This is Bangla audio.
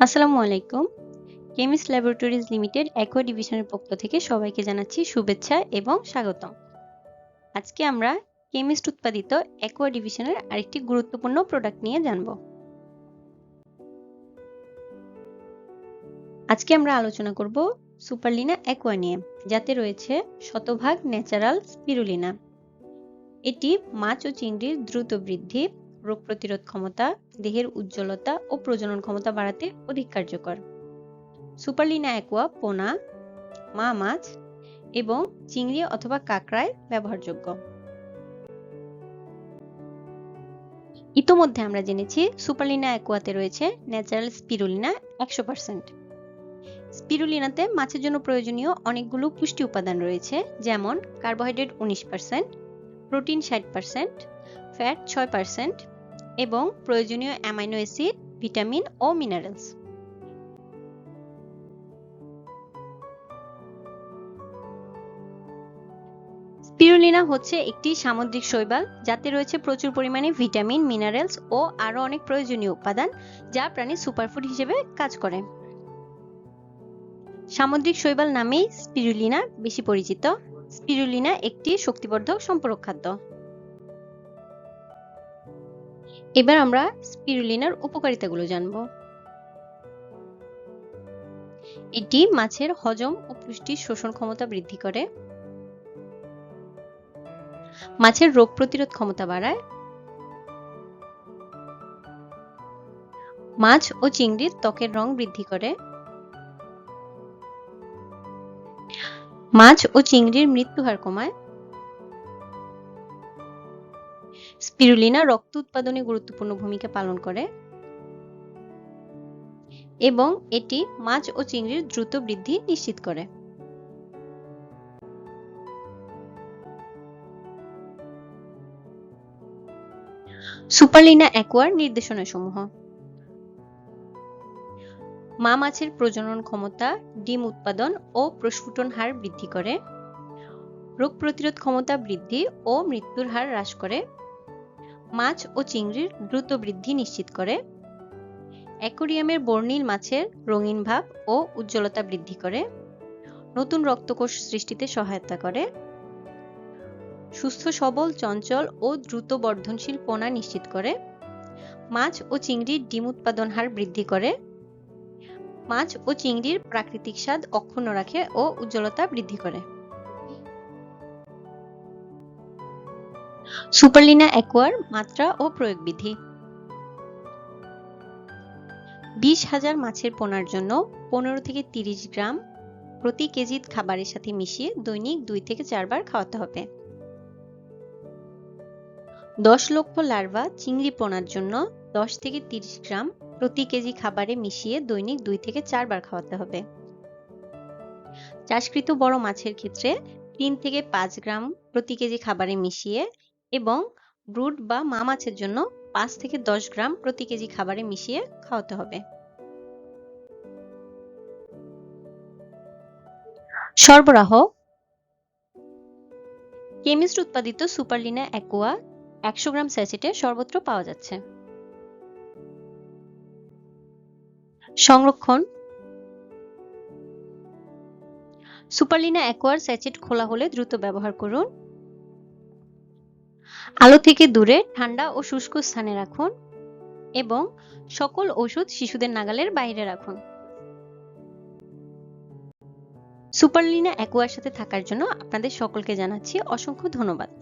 আসসালামু আলাইকুম। কেমিস্ট ল্যাবরেটরিজ লিমিটেড অ্যাকোয়া ডিভিশনের পক্ষ থেকে সবাইকে জানাচ্ছি শুভেচ্ছা এবং স্বাগতম। আজকে আমরা কেমিস্ট উৎপাদিত অ্যাকোয়া ডিভিশনের আরেকটি গুরুত্বপূর্ণ প্রোডাক্ট নিয়ে জানব। আজকে আমরা আলোচনা করব সুপারলিনা অ্যাকোয়া নিয়ে, যাতে রয়েছে শতভাগ ন্যাচারাল স্পিরুলিনা। এটি মাছ ও চিংড়ির দ্রুত বৃদ্ধি রোগ প্রতিরোধ ক্ষমতা, দেহের উজ্জ্বলতা ও প্রজনন ক্ষমতা বাড়াতে অধিক কার্যকর। সুপারলিনা অ্যাকোয়া, পোনা, মা মাছ এবং চিংড়ি অথবা কাঁকড়ায় ব্যবহারযোগ্য। ইতোমধ্যে আমরা জেনেছি সুপারলিনা অ্যাকোয়াতে রয়েছে ন্যাচারাল স্পিরুলিনা একশো পার্সেন্ট। স্পিরুলিনাতে মাছের জন্য প্রয়োজনীয় অনেকগুলো পুষ্টি উপাদান রয়েছে, যেমন কার্বোহাইড্রেট উনিশ পার্সেন্ট, প্রোটিন ষাট পার্সেন্ট, ফ্যাট ছয় পার্সেন্ট এবং প্রয়োজনীয় অ্যামাইনো অ্যাসিড, ভিটামিন ও মিনারেলস। স্পিরুলিনা হচ্ছে একটি সামুদ্রিক শৈবাল, যাতে রয়েছে প্রচুর পরিমাণে ভিটামিন, মিনারেলস ও আরও অনেক প্রয়োজনীয় উপাদান যা প্রাণীর সুপারফুড হিসেবে কাজ করে। সামুদ্রিক শৈবাল নামেই স্পিরুলিনা বেশি পরিচিত। স্পিরুলিনা একটি শক্তিবর্ধক সম্পূরক খাদ্য। এবার আমরা স্পিরুলিনার উপকারিতাগুলো জানব। এটি মাছের হজম ও পুষ্টির শোষণ ক্ষমতা বৃদ্ধি করে। মাছের রোগ প্রতিরোধ ক্ষমতা বাড়ায়। মাছ ও চিংড়ির ত্বকের রং বৃদ্ধি করে। মাছ ও চিংড়ির মৃত্যুহার কমায়। স্পিরুলিনা রক্ত উৎপাদনে গুরুত্বপূর্ণ ভূমিকা পালন করে এবং এটি মাছ ও চিংড়ির দ্রুত বৃদ্ধি নিশ্চিত করে। সুপারলিনা অ্যাকোয়ার নির্দেশনাসমূহ। মা মাছের প্রজনন ক্ষমতা, ডিম উৎপাদন ও প্রস্ফুটন হার বৃদ্ধি করে। রোগ প্রতিরোধ ক্ষমতা বৃদ্ধি ও মৃত্যুর হার হ্রাস করে। মাছ ও চিংড়ির দ্রুত বৃদ্ধি নিশ্চিত করে। অ্যাকোরিয়ামের বর্ণিল মাছের রঙিন ভাব ও উজ্জ্বলতা বৃদ্ধি করে। নতুন রক্তকোষ সৃষ্টিতে সহায়তা করে। সুস্থ, সবল, চঞ্চল ও দ্রুত বর্ধনশীল পোনা নিশ্চিত করে। মাছ ও চিংড়ির ডিম উৎপাদন হার বৃদ্ধি করে। মাছ ও চিংড়ির প্রাকৃতিক স্বাদ অক্ষুণ্ণ রাখে ও উজ্জ্বলতা বৃদ্ধি করে। সুপারলিনা অ্যাকোয়ার মাত্রা ও প্রয়োগ বিধি বিশ হাজার মাছের পোনার জন্য পনেরো থেকে তিরিশ গ্রাম প্রতি কেজি খাবারের সাথে মিশিয়ে দৈনিক দুই থেকে চারবার খাওয়াতে হবে। দশ লক্ষ লার্ভা চিংড়ি পোনার জন্য দশ থেকে তিরিশ গ্রাম প্রতি কেজি খাবারে মিশিয়ে দৈনিক দুই থেকে চারবার খাওয়াতে হবে। চাষকৃত বড় মাছের ক্ষেত্রে তিন থেকে পাঁচ গ্রাম প্রতি কেজি খাবারে মিশিয়ে এবং ব্রুড বা মা মাছের জন্য পাঁচ থেকে দশ গ্রাম প্রতি কেজি খাবারে মিশিয়ে খাওয়াতে হবে। সরবরাহ কেমিস্ট উৎপাদিত সুপারলিনা অ্যাকোয়া একশো গ্রাম স্যাচেটে সর্বত্র পাওয়া যাচ্ছে। সংরক্ষণ সুপারলিনা অ্যাকোয়ার স্যাচেট খোলা হলে দ্রুত ব্যবহার করুন। আলো থেকে দূরে ঠান্ডা ও শুষ্ক স্থানে রাখুন এবং সকল ওষুধ শিশুদের নাগালের বাইরে রাখুন। সুপারলিনা অ্যাকোয়ার সাথে থাকার জন্য আপনাদের সকলকে জানাচ্ছি অসংখ্য ধন্যবাদ।